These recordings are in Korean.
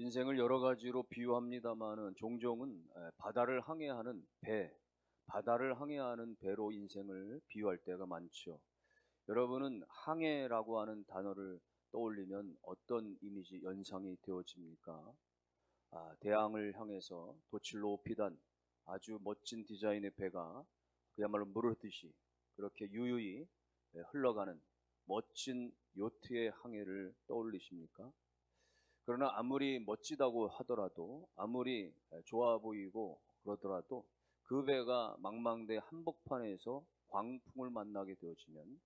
인생을 여러 가지로 비유합니다마는 종종은 에, 바다를 항해하는 배, 바다를 항해하는 배로 인생을 비유할 때가 많죠. 여러분은 항해라고 하는 단어를 떠올리면 어떤 이미지 연상이 되어집니까? 아, 대양을 향해서 도칠 높이단 아주 멋진 디자인의 배가 그야말로 물르듯이 그렇게 유유히 예, 흘러가는 멋진 요트의 항해를 떠올리십니까? 그러나 아무리 멋지다고 하더라도 아무리 좋아 보이고 그러더라도 그 배가 망망대 한복판에서 광풍을 만나게 되어지면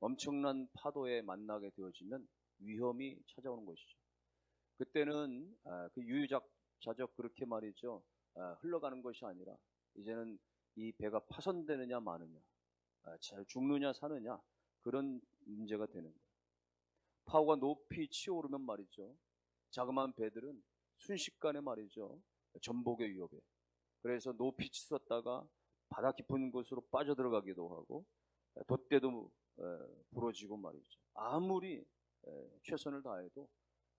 엄청난 파도에 만나게 되어지면 위험이 찾아오는 것이죠. 그때는 아, 그 유유자적 그렇게 말이죠. 아, 흘러가는 것이 아니라 이제는 이 배가 파손되느냐 마느냐, 아, 잘 죽느냐 사느냐 그런 문제가 되는 거예요. 파워가 높이 치오르면 말이죠. 자그마한 배들은 순식간에 말이죠. 전복의 위협에. 그래서 높이 치솟다가 바다 깊은 곳으로 빠져들어가기도 하고 돛대도 에, 부러지고 말이죠. 아무리 에, 최선을 다해도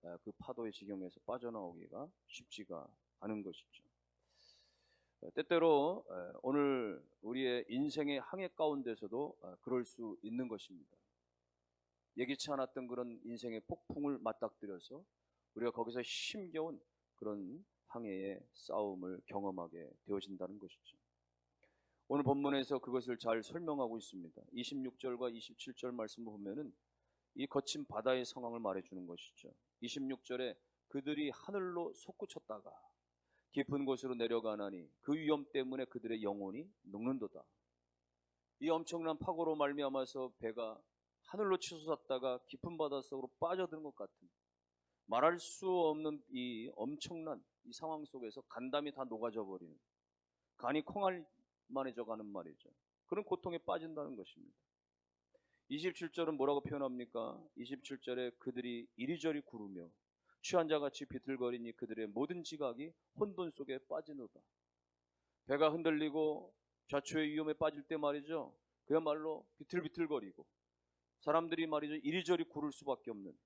에, 그 파도의 지경에서 빠져나오기가 쉽지가 않은 것이죠. 에, 때때로 에, 오늘 우리의 인생의 항해 가운데서도 어, 그럴 수 있는 것입니다. 예기치 않았던 그런 인생의 폭풍을 맞닥뜨려서 우리가 거기서 힘겨운 그런 항해의 싸움을 경험하게 되어진다는 것이죠. 오늘 본문에서 그것을 잘 설명하고 있습니다. 26절과 27절 말씀을 보면은 이 거친 바다의 상황을 말해주는 것이죠. 26절에 그들이 하늘로 솟구쳤다가 깊은 곳으로 내려가나니 그 위험 때문에 그들의 영혼이 녹는도다. 이 엄청난 파고로 말미암아서 배가 하늘로 치솟았다가 깊은 바닷속으로 빠져드는 것 같은 말할 수 없는 이 엄청난 이 상황 속에서 간담이 다 녹아져 버리는 간이 콩알만해져 가는 말이죠. 그런 고통에 빠진다는 것입니다. 27절은 뭐라고 표현합니까? 27절에 그들이 이리저리 구르며 취한 자같이 비틀거리니 그들의 모든 지각이 혼돈 속에 빠지노다. 배가 흔들리고 좌초의 위험에 빠질 때 말이죠. 그야말로 비틀비틀거리고 사람들이 말이죠. 이리저리 구를 수밖에 없는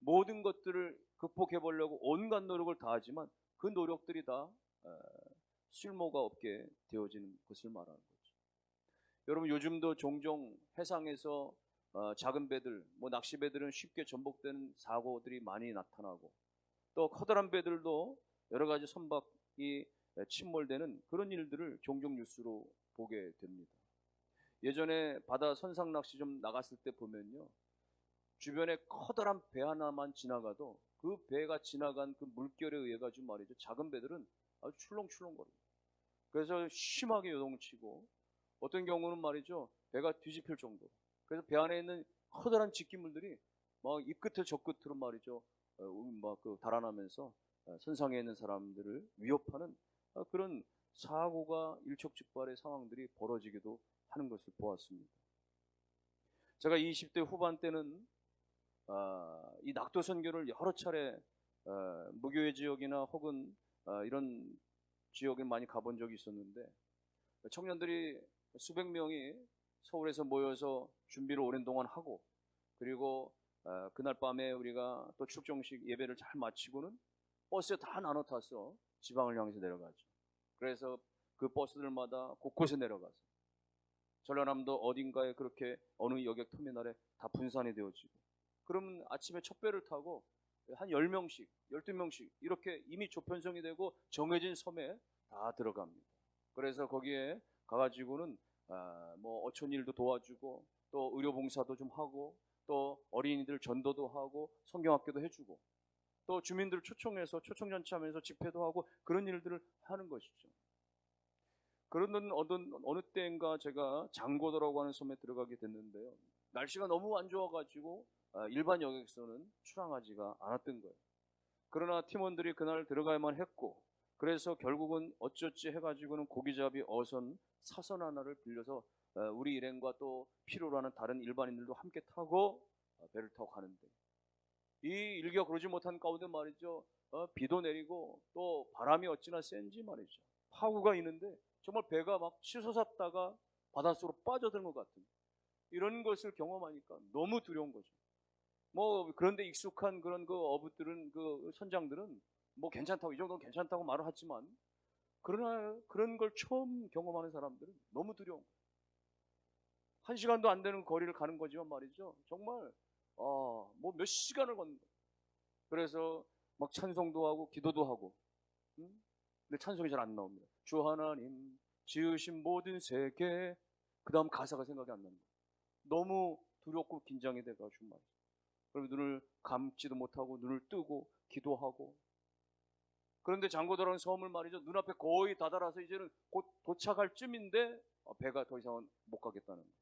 모든 것들을 극복해 보려고 온갖 노력을 다하지만 그 노력들이 다 쓸모가 없게 되어지는 것을 말하는 거죠. 여러분 요즘도 종종 해상에서 어, 작은 배들, 뭐 낚시 배들은 쉽게 전복되는 사고들이 많이 나타나고 또 커다란 배들도 여러 가지 선박이 침몰되는 그런 일들을 종종 뉴스로 보게 됩니다. 예전에 바다 선상 낚시 좀 나갔을 때 보면요. 주변에 커다란 배 하나만 지나가도 그 배가 지나간 그 물결에 의해 가지고 말이죠. 작은 배들은 아주 출렁출렁거립니다. 그래서 심하게 요동치고 어떤 경우는 말이죠. 배가 뒤집힐 정도. 그래서 배 안에 있는 커다란 직기물들이 막이 끝에 저 끝으로 말이죠. 어, 막그 달아나면서 어, 선상에 있는 사람들을 위협하는 어, 그런 사고가 일촉즉발의 상황들이 벌어지기도 하는 것을 보았습니다. 제가 20대 후반 때는 아, 이 낙도 선교를 여러 차례 어, 무교회 지역이나 혹은 어, 이런 지역에 많이 가본 적이 있었는데 청년들이 수백 명이 서울에서 모여서 준비를 오랜 동안 하고 그리고 어, 그날 밤에 우리가 또 출정식 예배를 잘 마치고는 버스에 다 나눠 타서 지방을 향해서 내려가죠. 그래서 그 버스들마다 곳곳에 내려가서 전라남도 어딘가에 그렇게 어느 여객 터미널에 다 분산이 되어지고 그러면 아침에 첫 배를 타고 한 10명씩, 12명씩 이렇게 이미 조편성이 되고 정해진 섬에 다 들어갑니다. 그래서 거기에 가가지고는 아, 뭐 어촌 일도 도와주고 또 의료 봉사도 좀 하고 또 어린이들 전도도 하고 성경학교도 해주고 또 주민들 초청해서 초청잔치하면서 집회도 하고 그런 일들을 하는 것이죠. 그러는 어느, 어느 때인가 제가 장고도라고 하는 섬에 들어가게 됐는데요. 날씨가 너무 안 좋아가지고 아, 일반 여객선은 출항하지가 않았던 거예요. 그러나 팀원들이 그날 들어가야만 했고 그래서 결국은 어쩌지 해가지고는 고기잡이 어선 사선 하나를 빌려서 어, 우리 일행과 또 필요로 하는 다른 일반인들도 함께 타고 어, 배를 타고 가는데 이 일기가 그러지 못한 가운데 말이죠. 어, 비도 내리고 또 바람이 어찌나 센지 말이죠. 파구가 있는데 정말 배가 막 치솟았다가 바닷속으로 빠져드는 것 같은 이런 것을 경험하니까 너무 두려운 거죠. 뭐 그런데 익숙한 그런 그 어부들은 그그 선장들은 뭐 괜찮다고 이 정도는 괜찮다고 말을 하지만 그러나 그런 걸 처음 경험하는 사람들은 너무 두려운 거예요. 한 시간도 안 되는 거리를 가는 거지만 말이죠. 정말 아, 뭐 몇 시간을 걷는 거예요. 그래서 막 찬송도 하고 기도도 하고 음? 근데 찬송이 잘 안 나옵니다. 주 하나님 지으신 모든 세계 그 다음 가사가 생각이 안 납니다. 너무 두렵고 긴장이 돼가지고 말이죠. 그럼 눈을 감지도 못하고 눈을 뜨고 기도하고 그런데 장고도라는 섬을 말이죠. 눈앞에 거의 다다라서 이제는 곧 도착할 쯤인데 어, 배가 더 이상은 못 가겠다는 거예요.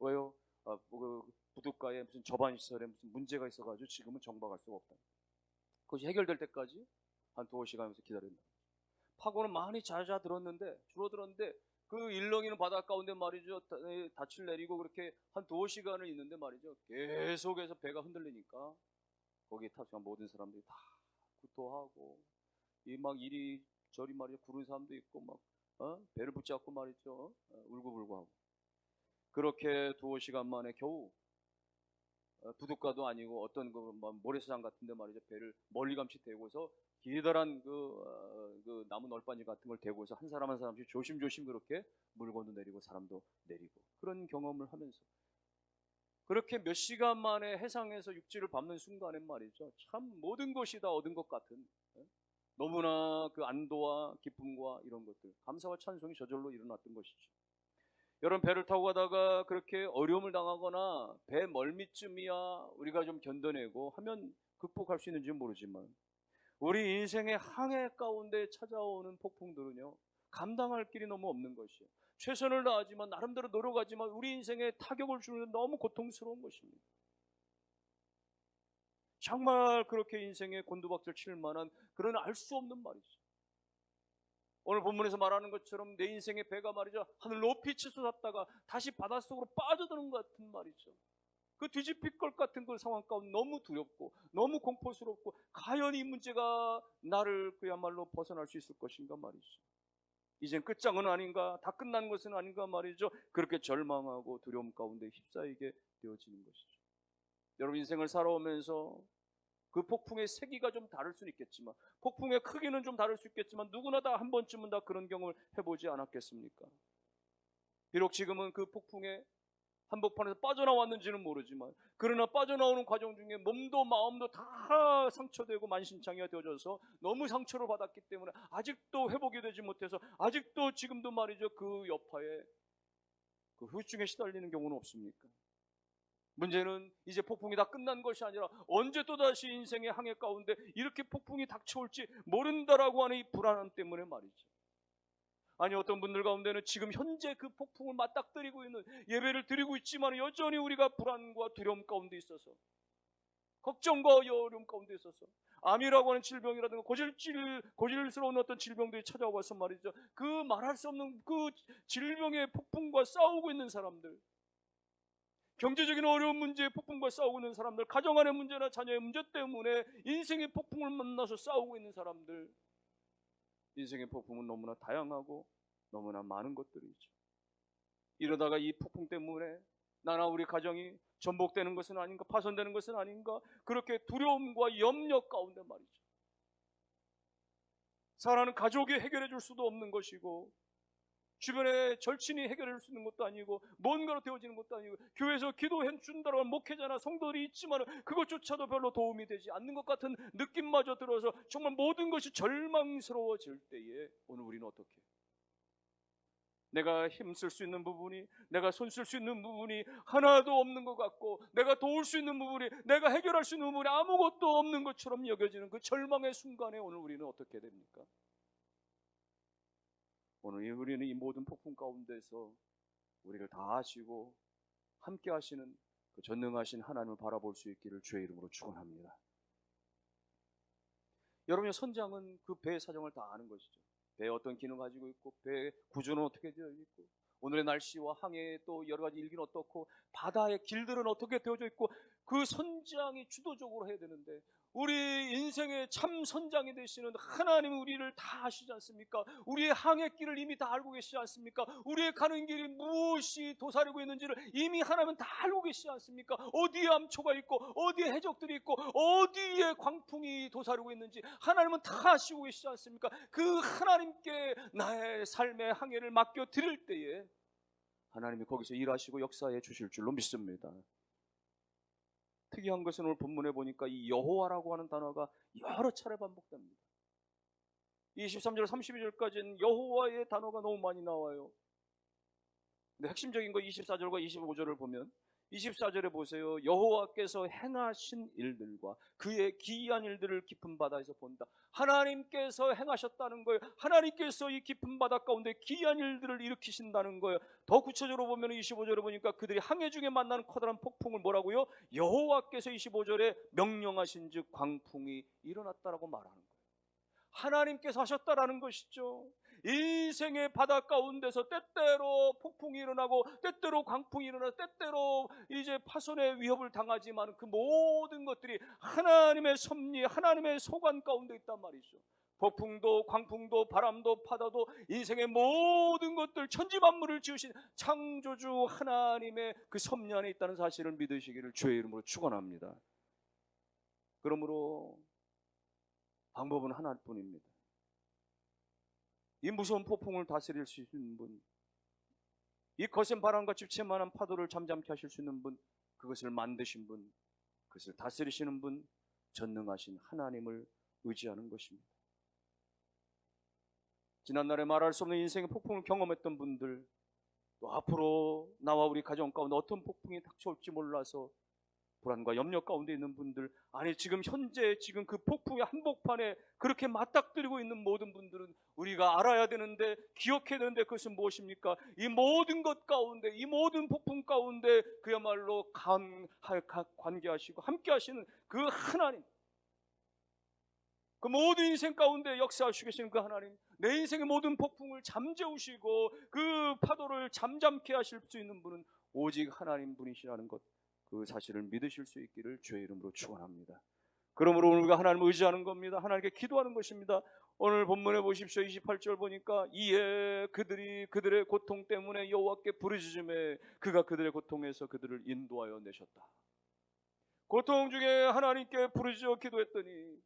왜요? 아, 그 부둣가에 무슨 저반 시설에 무슨 문제가 있어가지고 지금은 정박할 수가 없다. 그것이 해결될 때까지 한 두어 시간에서 기다린다. 파고는 많이 잦아들었는데 줄어들었는데 그 일렁이는 바다 가운데 말이죠. 닻을 내리고 그렇게 한 두어 시간을 있는데 말이죠. 계속해서 배가 흔들리니까 거기에 탑승한 모든 사람들이 다 구토하고 이 막 이리 저리 말이죠 구른 사람도 있고 막 어? 배를 붙잡고 말이죠. 어, 울고불고 하고. 그렇게 두어 시간 만에 겨우 어, 부둣가도 아니고 어떤 그뭐 모래사장 같은데 말이죠. 배를 멀리감치 대고서 기다란 그, 어, 그 나무 널빤지 같은 걸 대고서 한 사람 한 사람씩 조심조심 그렇게 물건도 내리고 사람도 내리고 그런 경험을 하면서 그렇게 몇 시간 만에 해상에서 육지를 밟는 순간에 말이죠 참 모든 것이 다 얻은 것 같은 예? 너무나 그 안도와 기쁨과 이런 것들 감사와 찬송이 저절로 일어났던 것이죠. 여러분 배를 타고 가다가 그렇게 어려움을 당하거나 배 멀미쯤이야 우리가 좀 견뎌내고 하면 극복할 수 있는지 모르지만 우리 인생의 항해 가운데 찾아오는 폭풍들은요 감당할 길이 너무 없는 것이에요. 최선을 다하지만 나름대로 노력하지만 우리 인생에 타격을 주는 너무 고통스러운 것입니다. 정말 그렇게 인생에 곤두박질 칠 만한 그런 알 수 없는 말이죠. 오늘 본문에서 말하는 것처럼 내 인생의 배가 말이죠. 하늘 높이 치솟았다가 다시 바닷속으로 빠져드는 것 같은 말이죠. 그 뒤집힐 것 같은 그 상황 가운데 너무 두렵고 너무 공포스럽고 과연 이 문제가 나를 그야말로 벗어날 수 있을 것인가 말이죠. 이젠 끝장은 아닌가 다 끝난 것은 아닌가 말이죠. 그렇게 절망하고 두려움 가운데 휩싸이게 되어지는 것이죠. 여러분 인생을 살아오면서 그 폭풍의 세기가 좀 다를 수는 있겠지만 폭풍의 크기는 좀 다를 수 있겠지만 누구나 다 한 번쯤은 다 그런 경험을 해보지 않았겠습니까? 비록 지금은 그 폭풍의 한복판에서 빠져나왔는지는 모르지만 그러나 빠져나오는 과정 중에 몸도 마음도 다 상처되고 만신창이가 되어져서 너무 상처를 받았기 때문에 아직도 회복이 되지 못해서 아직도 지금도 말이죠 그 여파에 그 후유증에 시달리는 경우는 없습니까? 문제는 이제 폭풍이 다 끝난 것이 아니라 언제 또다시 인생의 항해 가운데 이렇게 폭풍이 닥쳐올지 모른다라고 하는 이 불안함 때문에 말이죠. 아니 어떤 분들 가운데는 지금 현재 그 폭풍을 맞닥뜨리고 있는 예배를 드리고 있지만 여전히 우리가 불안과 두려움 가운데 있어서 걱정과 어려움 가운데 있어서 암이라고 하는 질병이라든가 고질질 고질스러운 어떤 질병들이 찾아와서 말이죠. 그 말할 수 없는 그 질병의 폭풍과 싸우고 있는 사람들 경제적인 어려운 문제의 폭풍과 싸우고 있는 사람들, 가정 안의 문제나 자녀의 문제 때문에 인생의 폭풍을 만나서 싸우고 있는 사람들, 인생의 폭풍은 너무나 다양하고 너무나 많은 것들이죠. 이러다가 이 폭풍 때문에 나나 우리 가정이 전복되는 것은 아닌가, 파손되는 것은 아닌가, 그렇게 두려움과 염려 가운데 말이죠. 사랑하는 가족이 해결해 줄 수도 없는 것이고, 주변에 절친이 해결할 수 있는 것도 아니고 뭔가로 되어지는 것도 아니고 교회에서 기도해 준다고 하는 목회자나 성도들이 있지만 그것조차도 별로 도움이 되지 않는 것 같은 느낌마저 들어서 정말 모든 것이 절망스러워질 때에 오늘 우리는 어떻게? 내가 힘쓸 수 있는 부분이 내가 손 쓸 수 있는 부분이 하나도 없는 것 같고 내가 도울 수 있는 부분이 내가 해결할 수 있는 부분이 아무것도 없는 것처럼 여겨지는 그 절망의 순간에 오늘 우리는 어떻게 됩니까? 오늘 우리는 이 모든 폭풍 가운데서 우리를 다 하시고 함께 하시는 그 전능하신 하나님을 바라볼 수 있기를 주의 이름으로 축원합니다. 여러분의 선장은 그 배의 사정을 다 아는 것이죠. 배에 어떤 기능 가지고 있고 배의 구조는 어떻게 되어 있고 오늘의 날씨와 항해의 또 여러 가지 일기는 어떻고 바다의 길들은 어떻게 되어져 있고 그 선장이 주도적으로 해야 되는데 우리 인생의 참 선장이 되시는 하나님 우리를 다 아시지 않습니까? 우리의 항해 길을 이미 다 알고 계시지 않습니까? 우리의 가는 길이 무엇이 도사리고 있는지를 이미 하나님은 다 알고 계시지 않습니까? 어디에 암초가 있고 어디에 해적들이 있고 어디에 광풍이 도사리고 있는지 하나님은 다 아시고 계시지 않습니까? 그 하나님께 나의 삶의 항해를 맡겨 드릴 때에 하나님이 거기서 일하시고 역사해 주실 줄로 믿습니다. 특이한 것은 오늘 본문에 보니까 이 여호와라고 하는 단어가 여러 차례 반복됩니다. 23절, 32절까지는 여호와의 단어가 너무 많이 나와요. 근데 핵심적인 거 24절과 25절을 보면 24절에 보세요. 여호와께서 행하신 일들과 그의 기이한 일들을 깊은 바다에서 본다. 하나님께서 행하셨다는 거예요. 하나님께서 이 깊은 바다 가운데 기이한 일들을 일으키신다는 거예요. 더 구체적으로 보면 25절에 보니까 그들이 항해 중에 만나는 커다란 폭풍을 뭐라고요? 여호와께서 25절에 명령하신 즉 광풍이 일어났다라고 말하는 거예요. 하나님께서 하셨다라는 것이죠. 인생의 바다 가운데서 때때로 폭풍이 일어나고 때때로 광풍이 일어나 때때로 이제 파손의 위협을 당하지만 그 모든 것들이 하나님의 섭리, 하나님의 소관 가운데 있단 말이죠. 폭풍도 광풍도 바람도 바다도 인생의 모든 것들 천지 만물을 지으신 창조주 하나님의 그 섭리 안에 있다는 사실을 믿으시기를 주의 이름으로 축원합니다. 그러므로 방법은 하나뿐입니다. 이 무서운 폭풍을 다스릴 수 있는 분, 이 거센 바람과 집채만한 파도를 잠잠케 하실 수 있는 분, 그것을 만드신 분, 그것을 다스리시는 분, 전능하신 하나님을 의지하는 것입니다. 지난날에 말할 수 없는 인생의 폭풍을 경험했던 분들, 또 앞으로 나와 우리 가정 가운데 어떤 폭풍이 닥쳐올지 몰라서 불안과 염려 가운데 있는 분들, 아니 지금 현재 지금 그 폭풍의 한복판에 그렇게 맞닥뜨리고 있는 모든 분들은 우리가 알아야 되는데 기억해야 되는데 그것은 무엇입니까? 이 모든 것 가운데 이 모든 폭풍 가운데 그야말로 가- 관계하시고 함께하시는 그 하나님 그 모든 인생 가운데 역사하시고 계시는 그 하나님 내 인생의 모든 폭풍을 잠재우시고 그 파도를 잠잠케 하실 수 있는 분은 오직 하나님 분이시라는 것 그 사실을 믿으실 수 있기를 주의 이름으로 축원합니다. 그러므로 오늘 우리가 하나님을 의지하는 겁니다. 하나님께 기도하는 것입니다. 오늘 본문에 보십시오. 28절 보니까 이에 그들이 그들의 고통 때문에 여호와께 부르짖음에 그가 그들의 고통에서 그들을 인도하여 내셨다. 고통 중에 하나님께 부르짖어 기도했더니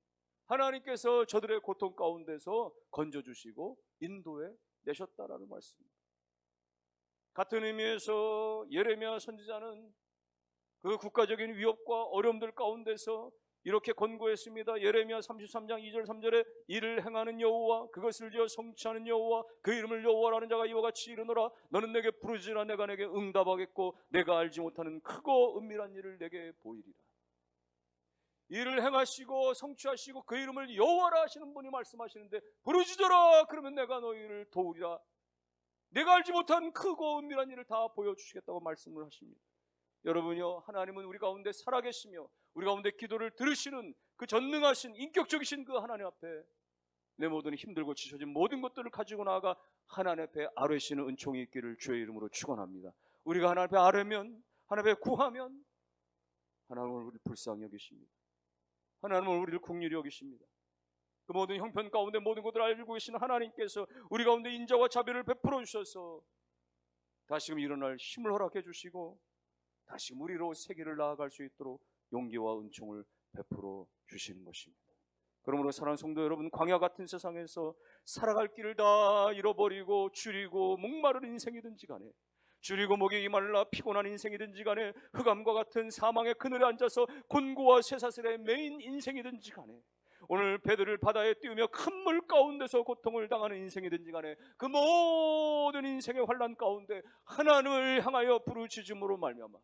하나님께서 저들의 고통 가운데서 건져 주시고 인도해 내셨다라는 말씀입니다. 같은 의미에서 예레미야 선지자는 그 국가적인 위협과 어려움들 가운데서 이렇게 권고했습니다. 예레미야 33장 2절 3절에 이를 행하는 여호와 그것을 지어 성취하는 여호와 그 이름을 여호와라는 자가 이와 같이 이르노라 너는 내게 부르지라 내가 내게 응답하겠고 내가 알지 못하는 크고 은밀한 일을 내게 보이리라. 일을 행하시고 성취하시고 그 이름을 여호와라 하시는 분이 말씀하시는데 부르짖어라 그러면 내가 너희를 도우리라. 내가 알지 못한 크고 은밀한 일을 다 보여주시겠다고 말씀을 하십니다. 여러분요, 하나님은 우리 가운데 살아계시며 우리 가운데 기도를 들으시는 그 전능하신 인격적이신 그 하나님 앞에 내 모든 힘들고 지쳐진 모든 것들을 가지고 나아가 하나님 앞에 아뢰시는 은총이 있기를 주의 이름으로 축원합니다. 우리가 하나님 앞에 아뢰면 하나님 앞에 구하면 하나님은 우리를 불쌍히 여기십니다. 하나님은 우리를 국률이 여기십니다. 그 모든 형편 가운데 모든 것들을 알고 계시는 하나님께서 우리 가운데 인자와 자비를 베풀어 주셔서 다시금 일어날 힘을 허락해 주시고 다시 우리로 세계를 나아갈 수 있도록 용기와 은총을 베풀어 주시는 것입니다. 그러므로 사랑하는 성도 여러분, 광야 같은 세상에서 살아갈 길을 다 잃어버리고 줄이고 목마른 인생이든지 간에 줄이고 목이 말라 피곤한 인생이든지 간에 흑암과 같은 사망의 그늘에 앉아서 곤고와 쇠사슬의 메인 인생이든지 간에 오늘 배들을 바다에 띄우며 큰 물 가운데서 고통을 당하는 인생이든지 간에 그 모든 인생의 환란 가운데 하나님을 향하여 부르짖음으로 말미암아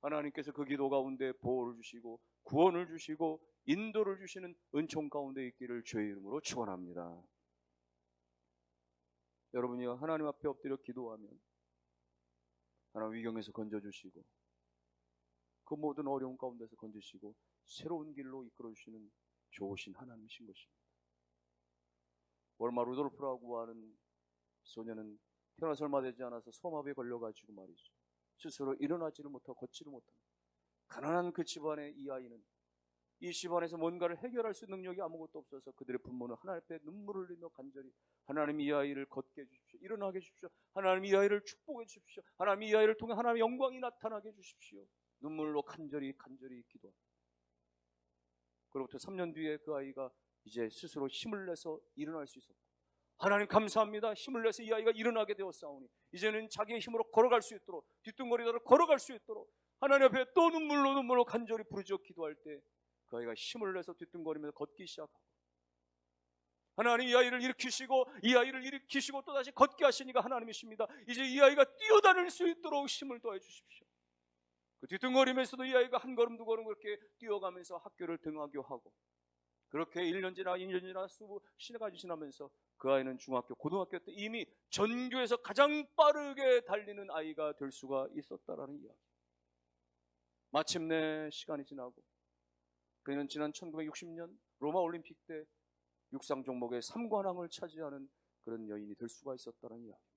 하나님께서 그 기도 가운데 보호를 주시고 구원을 주시고 인도를 주시는 은총 가운데 있기를 주의 이름으로 축원합니다. 여러분이 하나님 앞에 엎드려 기도하면 하나님 위경에서 건져 주시고 그 모든 어려움 가운데서 건지시고 새로운 길로 이끌어 주시는 좋으신 하나님이신 것입니다. 월마 루돌프라고 하는 소녀는 태어나서 얼마 되지 않아서 소마비에 걸려가지고 말이죠. 스스로 일어나지를 못하고 걷지를 못하는 가난한 그 집안의 이 아이는 이 집안에서 뭔가를 해결할 수 있는 능력이 아무것도 없어서 그들의 부모는 하나님 앞에 눈물을 흘리며 간절히 하나님 이 아이를 걷게 해주십시오. 일어나게 해주십시오. 하나님 이 아이를 축복해 주십시오. 하나님 이 아이를 통해 하나님의 영광이 나타나게 해주십시오. 눈물로 간절히 간절히 기도합니다. 그로부터 3년 뒤에 그 아이가 이제 스스로 힘을 내서 일어날 수 있었고 하나님 감사합니다. 힘을 내서 이 아이가 일어나게 되었사오니 이제는 자기의 힘으로 걸어갈 수 있도록 뒤뚱거리다가 걸어갈 수 있도록 하나님 앞에 또 눈물로 눈물로 간절히 부르짖어 기도할 때 그 아이가 힘을 내서 뒤뚱거리면서 걷기 시작하고 하나님 이 아이를 일으키시고 이 아이를 일으키시고 또 다시 걷게 하시니까 하나님이십니다. 이제 이 아이가 뛰어다닐 수 있도록 힘을 더해 주십시오. 그 뒤뚱거리면서도 이 아이가 한 걸음 두 걸음 그렇게 뛰어가면서 학교를 등하교 하고 그렇게 1년 지나 2년 지나 시간이 지나면서 그 아이는 중학교 고등학교 때 이미 전교에서 가장 빠르게 달리는 아이가 될 수가 있었다라는 이야기. 마침내 시간이 지나고 그는 지난 1960년 로마 올림픽 때 육상 종목의 3관왕을 차지하는 그런 여인이 될 수가 있었다는 이야기.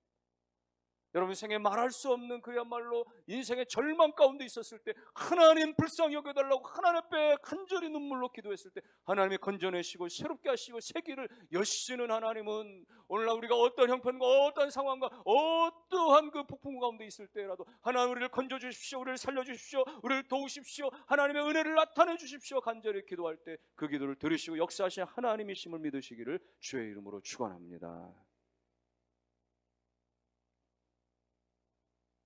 여러분 생에 말할 수 없는 그야말로 인생의 절망 가운데 있었을 때 하나님 불쌍히 여겨달라고 하나님 앞에 간절히 눈물로 기도했을 때 하나님이 건져내시고 새롭게 하시고 새기를 여시는 하나님은 오늘날 우리가 어떤 형편과 어떤 상황과 어떠한 그 폭풍 가운데 있을 때라도 하나님 우리를 건져주십시오 우리를 살려주십시오 우리를 도우십시오 하나님의 은혜를 나타내 주십시오 간절히 기도할 때 그 기도를 들으시고 역사하신 하나님이심을 믿으시기를 주의 이름으로 축원합니다.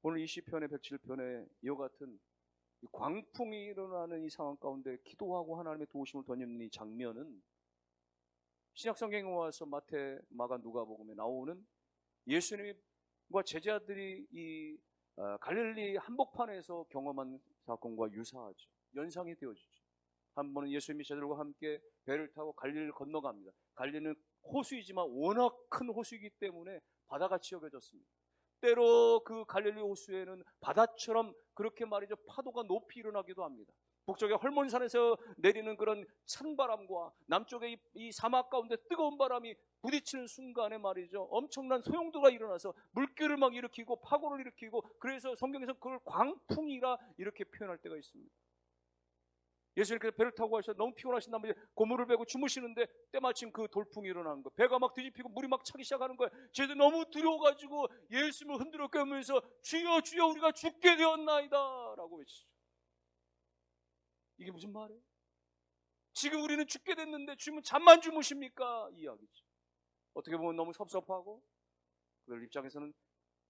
오늘 이 시편의 107편에 이와 같은 이 광풍이 일어나는 이 상황 가운데 기도하고 하나님의 도우심을 던지는 이 장면은 신약 성경에 와서 마태, 마가, 누가복음에 나오는 예수님과 제자들이 이 어, 갈릴리 한복판에서 경험한 사건과 유사하죠. 연상이 되어지죠. 한 번은 예수님이 제자들과 함께 배를 타고 갈릴리를 건너갑니다. 갈릴리는 호수이지만 워낙 큰 호수이기 때문에 바다같이 여겨졌습니다. 때로 그 갈릴리 호수에는 바다처럼 그렇게 말이죠 파도가 높이 일어나기도 합니다. 북쪽의 헐몬산에서 내리는 그런 찬바람과 남쪽의 이, 이 사막 가운데 뜨거운 바람이 부딪히는 순간에 말이죠 엄청난 소용돌이가 일어나서 물결을 막 일으키고 파고를 일으키고 그래서 성경에서 그걸 광풍이라 이렇게 표현할 때가 있습니다. 예수님께서 배를 타고 가셔서 너무 피곤하신 나머지 고무를 베고 주무시는데 때마침 그 돌풍이 일어나는 거예요. 배가 막 뒤집히고 물이 막 차기 시작하는 거예요. 쟤들 너무 두려워가지고 예수님을 흔들어 깨우면서 주여 주여 우리가 죽게 되었나이다 라고 외치죠. 이게 무슨 말이에요? 지금 우리는 죽게 됐는데 주님은 잠만 주무십니까? 이 이야기죠. 어떻게 보면 너무 섭섭하고 그들 입장에서는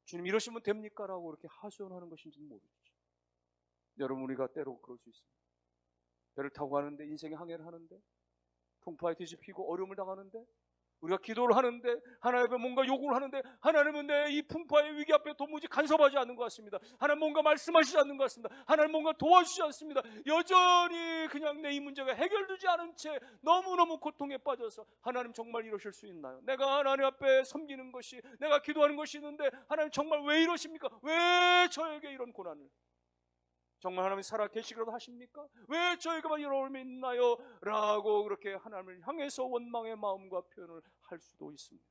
주님 이러시면 됩니까? 라고 이렇게 하소연하는 것인지는 모르죠. 여러분 우리가 때로 그럴 수 있습니다. 배를 타고 가는데 인생의 항해를 하는데 풍파에 뒤집히고 어려움을 당하는데 우리가 기도를 하는데 하나님 앞에 뭔가 요구를 하는데 하나님은 내 이 풍파의 위기 앞에 도무지 간섭하지 않는 것 같습니다. 하나님 뭔가 말씀하시지 않는 것 같습니다. 하나님 뭔가 도와주지 않습니다. 여전히 그냥 내 이 문제가 해결되지 않은 채 너무너무 고통에 빠져서 하나님 정말 이러실 수 있나요? 내가 하나님 앞에 섬기는 것이 내가 기도하는 것이 있는데 하나님 정말 왜 이러십니까? 왜 저에게 이런 고난을? 정말 하나님 살아 계시기라도 하십니까? 왜 저희가만 이러면 있나요? 라고 그렇게 하나님을 향해서 원망의 마음과 표현을 할 수도 있습니다.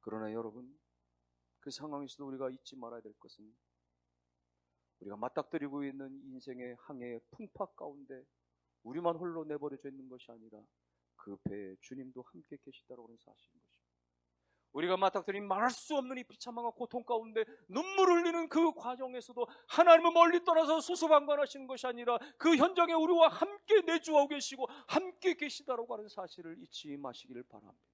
그러나 여러분, 그 상황에서도 우리가 잊지 말아야 될 것은 우리가 맞닥뜨리고 있는 인생의 항해의 풍파 가운데 우리만 홀로 내버려져 있는 것이 아니라 그 배에 주님도 함께 사실인 것입니다. 우리가 맞닥뜨린 말할 수 없는 이 비참함과 고통 가운데 눈물 흘리는 그 과정에서도 하나님은 멀리 떠나서 수수방관하시는 것이 아니라 그 현장에 우리와 함께 내주하고 계시고 함께 계시다라고 하는 사실을 잊지 마시기를 바랍니다.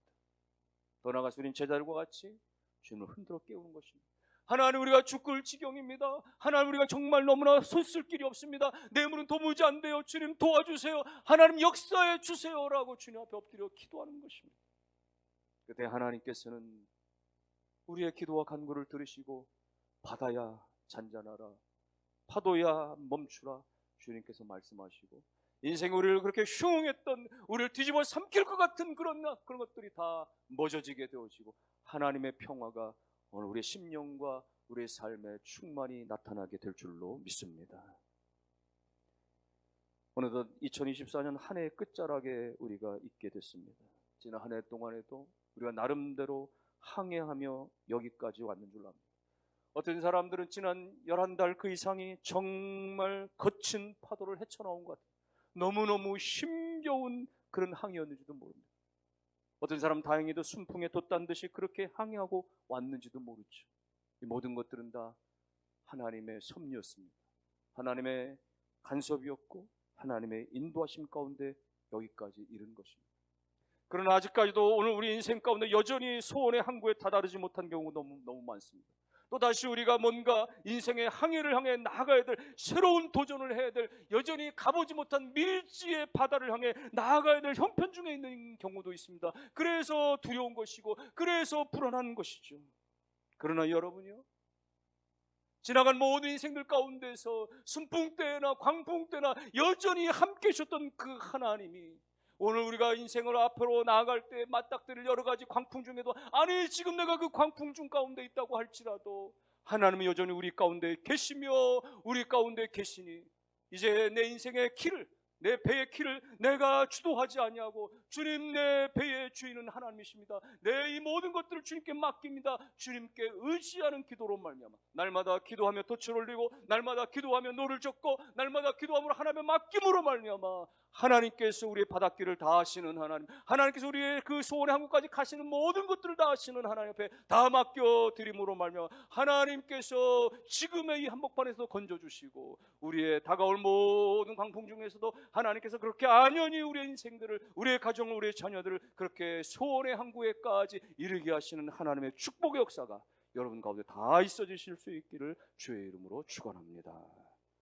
더 나아가서 우린 제자들과 같이 주님을 흔들어 깨우는 것입니다. 하나님 우리가 죽을 지경입니다. 하나님 우리가 정말 너무나 손쓸 길이 없습니다. 내 물은 도무지 안 돼요. 주님 도와주세요. 하나님 역사해 주세요라고 주님 앞에 엎드려 기도하는 것입니다. 그때 하나님께서는 우리의 기도와 간구를 들으시고 바다야 잔잔하라 파도야 멈추라 주님께서 말씀하시고 인생 우리를 그렇게 흉했던 우리를 뒤집어 삼킬 것 같은 그런 그런 것들이 다 멎어지게 되어지고 하나님의 평화가 오늘 우리의 심령과 우리의 삶에 충만히 나타나게 될 줄로 믿습니다. 어느덧 2024년 한 해의 끝자락에 우리가 있게 됐습니다. 지난 한 해 동안에도 우리가 나름대로 항해하며 여기까지 왔는 줄 압니다. 어떤 사람들은 지난 11달 그 이상이 정말 거친 파도를 헤쳐나온 것 같아요. 너무너무 힘겨운 그런 항해였는지도 모릅니다. 어떤 사람 다행히도 순풍에 돛단 듯이 그렇게 항해하고 왔는지도 모르죠. 이 모든 것들은 다 하나님의 섭리였습니다. 하나님의 간섭이었고 하나님의 인도하심 가운데 여기까지 이른 것입니다. 그러나 아직까지도 오늘 우리 인생 가운데 여전히 소원의 항구에 다다르지 못한 경우가 너무 너무 많습니다. 또 다시 우리가 뭔가 인생의 항해를 향해 나아가야 될 새로운 도전을 해야 될 여전히 가보지 못한 밀지의 바다를 향해 나아가야 될 형편 중에 있는 경우도 있습니다. 그래서 두려운 것이고 그래서 불안한 것이죠. 그러나 여러분이요. 지나간 모든 인생들 가운데서 순풍 때나 광풍 때나 여전히 함께 하셨던 그 하나님이 오늘 우리가 인생을 앞으로 나아갈 때 맞닥뜨릴 여러 가지 광풍 중에도 아니 지금 내가 그 광풍 중 가운데 있다고 할지라도 하나님은 여전히 우리 가운데 계시며 우리 가운데 계시니 이제 내 인생의 길을 내 배의 길을 내가 주도하지 아니하고 주님 내 배의 주인은 하나님이십니다. 내 이 모든 것들을 주님께 맡깁니다. 주님께 의지하는 기도로 말미암아 날마다 기도하며 돛을 올리고 날마다 기도하며 노를 젓고 날마다 기도함으로 하나님의 맡김으로 말미암아 하나님께서 우리의 바닷길을 다 하시는 하나님 하나님께서 우리의 그 소원의 한국까지 가시는 모든 것들을 다 하시는 하나님 앞에 다 맡겨 드림으로 말미암아 하나님께서 지금의 이 한복판에서 건져 주시고 우리의 다가올 모든 광풍 중에서도 하나님께서 그렇게 안연히 우리의 인생들을 우리의 가정을 우리의 자녀들을 그렇게 소원의 항구에까지 이르게 하시는 하나님의 축복의 역사가 여러분 가운데 다 있어 주실 수 있기를 주의 이름으로 축원합니다.